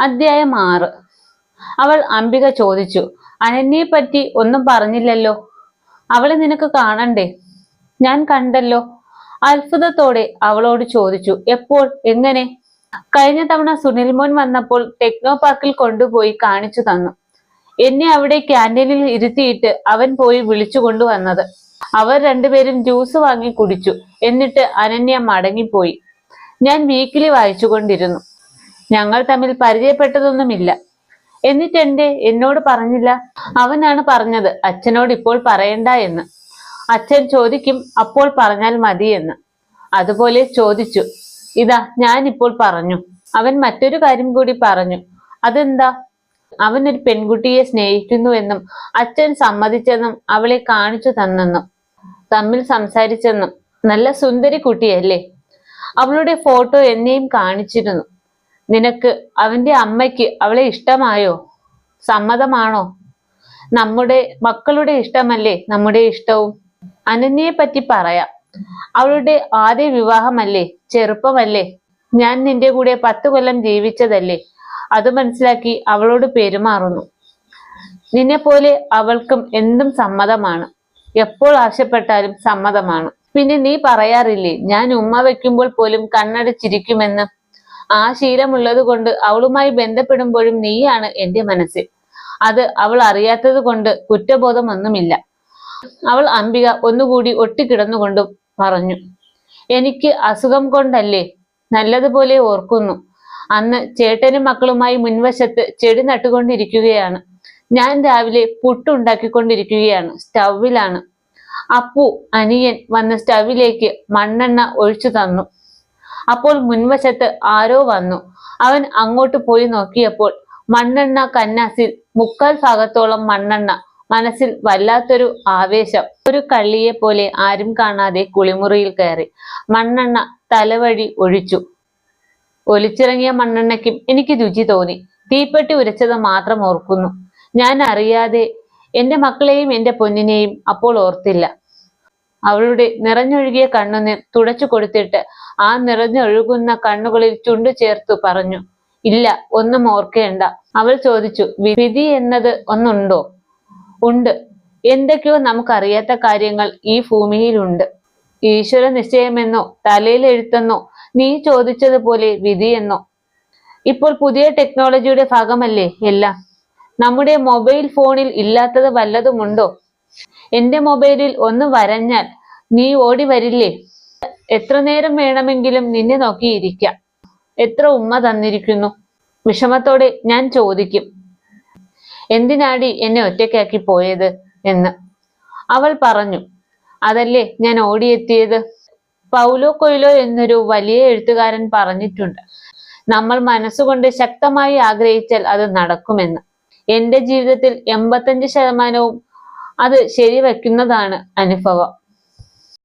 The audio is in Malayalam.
അധ്യായം ആറ്. അവൾ അംബിക ചോദിച്ചു അനന്യയെ പറ്റി ഒന്നും പറഞ്ഞില്ലല്ലോ? അവളെ നിനക്ക് കാണണ്ടേ? ഞാൻ കണ്ടല്ലോ. അത്ഭുതത്തോടെ അവളോട് ചോദിച്ചു എപ്പോൾ? എങ്ങനെ? കഴിഞ്ഞ തവണ സുനിൽ മോൻ വന്നപ്പോൾ ടെക്നോ പാർക്കിൽ കൊണ്ടുപോയി കാണിച്ചു തന്നു. എന്നെ അവിടെ ക്യാന്റീനിൽ ഇരുത്തിയിട്ട് അവൻ പോയി വിളിച്ചു കൊണ്ടുവന്നത്. അവർ രണ്ടുപേരും ജ്യൂസ് വാങ്ങി കുടിച്ചു. എന്നിട്ട് അനന്യ മടങ്ങിപ്പോയി. ഞാൻ വീക്കിലി വായിച്ചുകൊണ്ടിരുന്നു. ഞങ്ങൾ തമ്മിൽ പരിചയപ്പെട്ടതൊന്നുമില്ല. എന്നിട്ടെന്റെ എന്നോട് പറഞ്ഞില്ല. അവനാണ് പറഞ്ഞത്. അച്ഛനോട് ഇപ്പോൾ പറയണ്ട എന്ന്. അച്ഛൻ ചോദിക്കും അപ്പോൾ പറഞ്ഞാൽ മതി എന്ന്. അതുപോലെ ചോദിച്ചു. ഇതാ ഞാൻ ഇപ്പോൾ പറഞ്ഞു. അവൻ മറ്റൊരു കാര്യം കൂടി പറഞ്ഞു. അതെന്താ? അവൻ ഒരു പെൺകുട്ടിയെ സ്നേഹിക്കുന്നുവെന്നും അച്ഛൻ സമ്മതിച്ചെന്നും അവളെ കാണിച്ചു തന്നെന്നും തമ്മിൽ സംസാരിച്ചെന്നും. നല്ല സുന്ദരി കുട്ടിയല്ലേ? അവളുടെ ഫോട്ടോ എന്നെയും കാണിച്ചിരുന്നു. നിനക്ക് അവന്റെ അമ്മയ്ക്ക് അവളെ ഇഷ്ടമായോ? സമ്മതമാണോ? നമ്മുടെ മക്കളുടെ ഇഷ്ടമല്ലേ നമ്മുടെ ഇഷ്ടവും? അനന്യയെ പറ്റി പറയാം. അവളുടെ ആദ്യ വിവാഹമല്ലേ? ചെറുപ്പമല്ലേ? ഞാൻ നിന്റെ കൂടെ പത്ത് കൊല്ലം ജീവിച്ചതല്ലേ? അത് മനസ്സിലാക്കി അവളോട് പെരുമാറുന്നു. നിന്നെ പോലെ അവൾക്കും എന്തും സമ്മതമാണ്. എപ്പോൾ ആവശ്യപ്പെട്ടാലും സമ്മതമാണ്. പിന്നെ നീ പറയാറില്ലേ ഞാൻ ഉമ്മ വെക്കുമ്പോൾ പോലും കണ്ണടച്ചിരിക്കുമെന്ന്? ആ ശീലമുള്ളത് കൊണ്ട് അവളുമായി ബന്ധപ്പെടുമ്പോഴും നീയാണ് എന്റെ മനസ്സിൽ. അത് അവൾ അറിയാത്തത് കൊണ്ട് കുറ്റബോധമൊന്നുമില്ല. അവൾ അംബിക ഒന്നുകൂടി ഒട്ടിക്കിടന്നുകൊണ്ട് പറഞ്ഞു എനിക്ക് അസുഖം കൊണ്ടല്ലേ? നല്ലതുപോലെ ഓർക്കുന്നു. അന്ന് ചേട്ടനും മക്കളുമായി മുൻവശത്ത് ചെടി നട്ടുകൊണ്ടിരിക്കുകയാണ്. ഞാൻ രാവിലെ പുട്ടുണ്ടാക്കിക്കൊണ്ടിരിക്കുകയാണ് സ്റ്റൗവിലാണ്. അപ്പു അനിയൻ വന്ന് സ്റ്റൗവിലേക്ക് മണ്ണെണ്ണ ഒഴിച്ചു തന്നു അപ്പോൾ മുൻവശത്ത് ആരോ വന്നു. അവൻ അങ്ങോട്ട് പോയി നോക്കിയപ്പോൾ മണ്ണെണ്ണ കന്നാസിൽ മുക്കാൽ ഭാഗത്തോളം മണ്ണെണ്ണ മനസ്സിൽ വല്ലാത്തൊരു ആവേശം. ഒരു കള്ളിയെ പോലെ ആരും കാണാതെ കുളിമുറിയിൽ കയറി. മണ്ണെണ്ണ തലവഴി ഒഴിച്ചു. ഒലിച്ചിറങ്ങിയ മണ്ണെണ്ണയ്ക്കും എനിക്ക് രുചി തോന്നി. തീപ്പെട്ടി ഉരച്ചത് മാത്രം ഓർക്കുന്നു. ഞാൻ അറിയാതെ എന്റെ മക്കളെയും എന്റെ പൊന്നിനെയും അപ്പോൾ ഓർത്തില്ല. അവളുടെ നിറഞ്ഞൊഴുകിയ കണ്ണുനീർ തുടച്ചു കൊടുത്തിട്ട് ആ നിറഞ്ഞൊഴുകുന്ന കണ്ണുകളിൽ ചുണ്ടു ചേർത്തു പറഞ്ഞു ഇല്ല ഒന്നും ഓർക്കേണ്ട. അവൾ ചോദിച്ചു വിധി എന്നത് ഒന്നുണ്ടോ? ഉണ്ട്. എന്തൊക്കെയോ നമുക്കറിയാത്ത കാര്യങ്ങൾ ഈ ഭൂമിയിലുണ്ട്. ഈശ്വര നിശ്ചയമെന്നോ തലയിൽ എഴുത്തെന്നോ നീ ചോദിച്ചതുപോലെ വിധിയെന്നോ ഇപ്പോൾ പുതിയ ടെക്നോളജിയുടെ ഭാഗമല്ലേ എല്ലാം? നമ്മുടെ മൊബൈൽ ഫോണിൽ ഇല്ലാത്തത് വല്ലതുമുണ്ടോ? എന്റെ മൊബൈലിൽ ഒന്ന് വരഞ്ഞാൽ നീ ഓടി വരില്ലേ? എത്ര നേരം വേണമെങ്കിലും നിന്നെ നോക്കിയിരിക്കാം. എത്ര ഉമ്മ തന്നിരിക്കുന്നു? വിഷമത്തോടെ ഞാൻ ചോദിക്കും. എന്തിനാടി എന്നെ ഒറ്റയ്ക്കാക്കി പോയത് എന്ന്. അവൾ പറഞ്ഞു അതല്ലേ ഞാൻ ഓടിയെത്തിയത്? പൗലോ കൊയിലോ എന്നൊരു വലിയ എഴുത്തുകാരൻ പറഞ്ഞിട്ടുണ്ട്. നമ്മൾ മനസ്സുകൊണ്ട് ശക്തമായി ആഗ്രഹിച്ചാൽ അത് നടക്കുമെന്ന്. എന്റെ ജീവിതത്തിൽ എൺപത്തഞ്ച് ശതമാനവും അത് ശരിവെക്കുന്നതാണ് അനുഭവം.